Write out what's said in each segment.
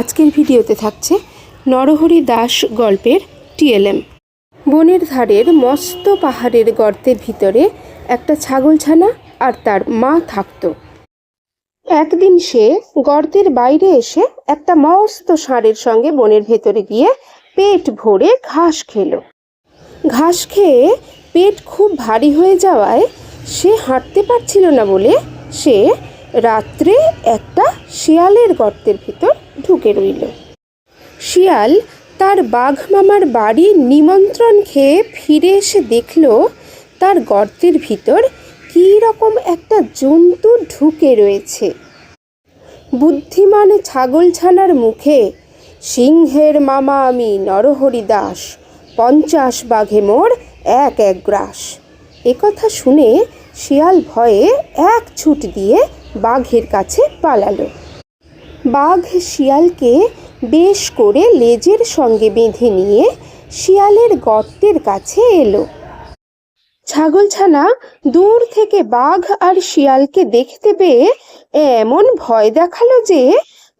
আজকের ভিডিওতে থাকছে নরহরি দাস গল্পের টিএলএম। বনের ধারের মস্ত পাহাড়ের গর্তের ভিতরে একটা ছাগলছানা আর তার মা থাকতো। একদিন সে গর্তের বাইরে এসে একটা মস্ত ষাঁড়ের সঙ্গে বনের ভেতরে গিয়ে পেট ভরে ঘাস খেলো। ঘাস খেয়ে পেট খুব ভারী হয়ে যাওয়ায় সে হাঁটতে পারছিল না বলে সে রাত্রে একটা শিয়ালের গর্তের ভিতর ঢুকে রইল। শিয়াল তার বাঘ মামার বাড়ির নিমন্ত্রণ খেয়ে ফিরে এসে দেখল তার গর্তের ভিতর কী রকম একটা জন্তু ঢুকে রয়েছে। বুদ্ধিমান ছাগলছানার মুখে, সিংহের মামা আমি, নরহরি দাস, পঞ্চাশ বাঘে মোর এক এক গ্রাস। একথা শুনে শিয়াল ভয়ে এক ছুট দিয়ে বাঘের কাছে পালালো। বাঘ শিয়ালকে বেশ করে লেজের সঙ্গে বেঁধে নিয়ে শিয়ালের গর্তের কাছে এলো। ছাগলছানা দূর থেকে বাঘ আর শিয়ালকে দেখতে পেয়ে এমন ভয় দেখাল যে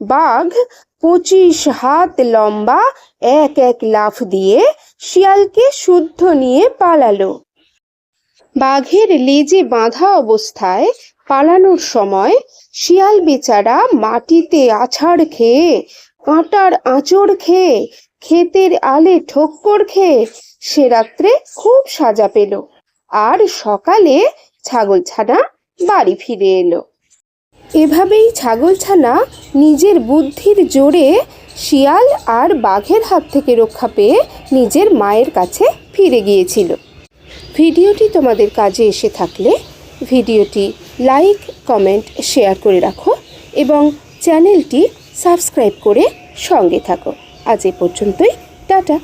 বাঘ পঁচিশ হাত লম্বা এক এক লাফ দিয়ে শিয়ালকে শুদ্ধ নিয়ে পালালো। বাঘের লেজে বাঁধা অবস্থায় পালানোর সময় শিয়াল বেচারা মাটিতে আছাড় খেয়ে, কাঁটার আঁচড় খেয়ে, ক্ষেতের আলে ঠোক্কর খেয়ে সে রাত্রে খুব সাজা পেল। আর সকালে ছাগলছানা বাড়ি ফিরে এলো। এভাবেই ছাগলছানা নিজের বুদ্ধির জোরে শিয়াল আর বাঘের হাত থেকে রক্ষা পেয়ে নিজের মায়ের কাছে ফিরে গিয়েছিল। ভিডিওটি তোমাদের কাজে এসে থাকলে ভিডিওটি লাইক, কমেন্ট, শেয়ার করে রাখো এবং চ্যানেলটি সাবস্ক্রাইব করে সঙ্গে থাকো। আজ এ পর্যন্তই, টাটা।